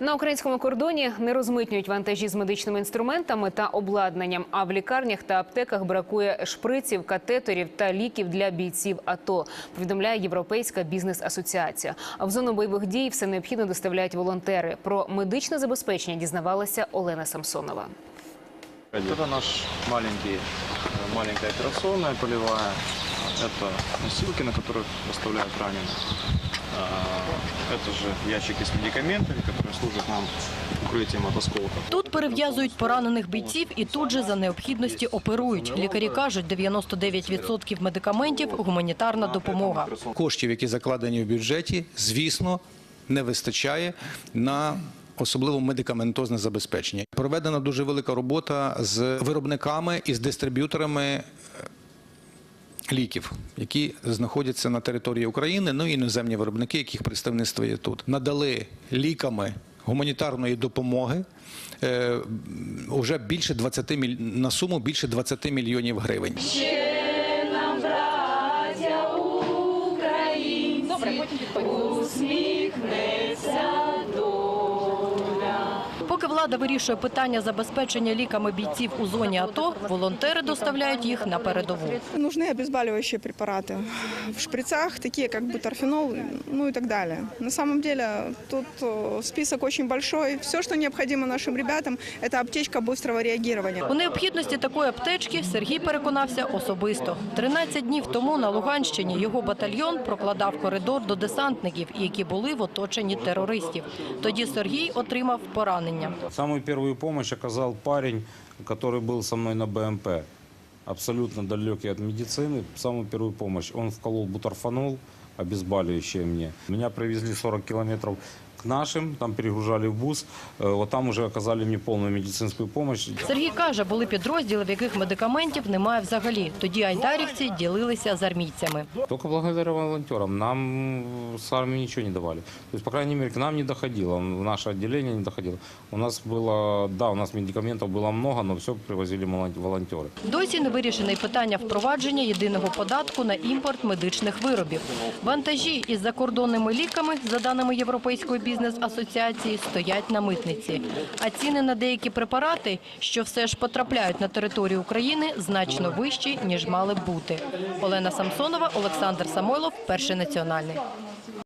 На українському кордоні не розмитнюють вантажі з медичними інструментами та обладнанням. А в лікарнях та аптеках бракує шприців, катетерів та ліків для бійців АТО. Повідомляє Європейська бізнес-асоціація. А в зону бойових дій все необхідно доставляють волонтери. Про медичне забезпечення дізнавалася Олена Самсонова. Это наш маленький, маленькая операционная полевая Это носилки, на которых доставляют раненых. А, Это же ящики с медикаментами, которые служат нам укрытием от осколков. Тут перев'язують поранених бійців і тут же за необхідності оперують. Лікарі кажуть, 99% медикаментів – гуманітарна допомога. коштів, які закладені в бюджеті, звісно, не вистачає на особливо медикаментозне забезпечення. Проведена дуже велика робота з виробниками і з дистриб'юторами е, ліків, які знаходяться на території України, ну і іноземні виробники, яких представництво є тут. Надали ліками гуманітарної допомоги е, вже більше 20 міль... на суму більше 20 мільйонів гривень. Поки влада вирішує питання забезпечення ліками бійців у зоні АТО, волонтери доставляють їх на передову. Нужны обезболивающие препараты в шприцах, такие как бутерфенол, ну и так далее. На самом деле тут э, список очень большой. Все, что необходимо нашим ребятам, это аптечка быстрого реагирования. У необхідності такої аптечки Сергій переконався особисто. 13 днів тому на Луганщині його батальйон прокладав коридор до десантників, які були в оточенні терористів. Тоді Сергій отримав поранення. Самую первую помощь оказал парень, который был со мной на БМП. Абсолютно далекий от медицины. Самую первую помощь. Он вколол бутерфанол, обезболивающее мне. Меня привезли 40 километров к нашим, там перегружали в бус. Э, Вот там уже оказали мне полную медицинскую помощь. Сергій каже, були підрозділи, в яких медикаментів немає взагалі. Тоді айдарівці ділилися з армійцями. Только благодаря волонтерам. Нам с армии ничего не давали. То есть, по крайней мере, к нам не доходило. В наше отделение не доходило. У нас было, да, у нас медикаментов было много, но все привозили волон- волонтеры. Досі не вирішене питання впровадження єдиного податку на імпорт медичних виробів. Вантажі із закордонними ліками, за даними Європейської бізнес-асоціації, стоять на митниці. А ціни на деякі препарати, що все ж потрапляють на територію України, значно вищі, ніж мали б бути. Олена Самсонова, Олександр Самойлов, Перший національний.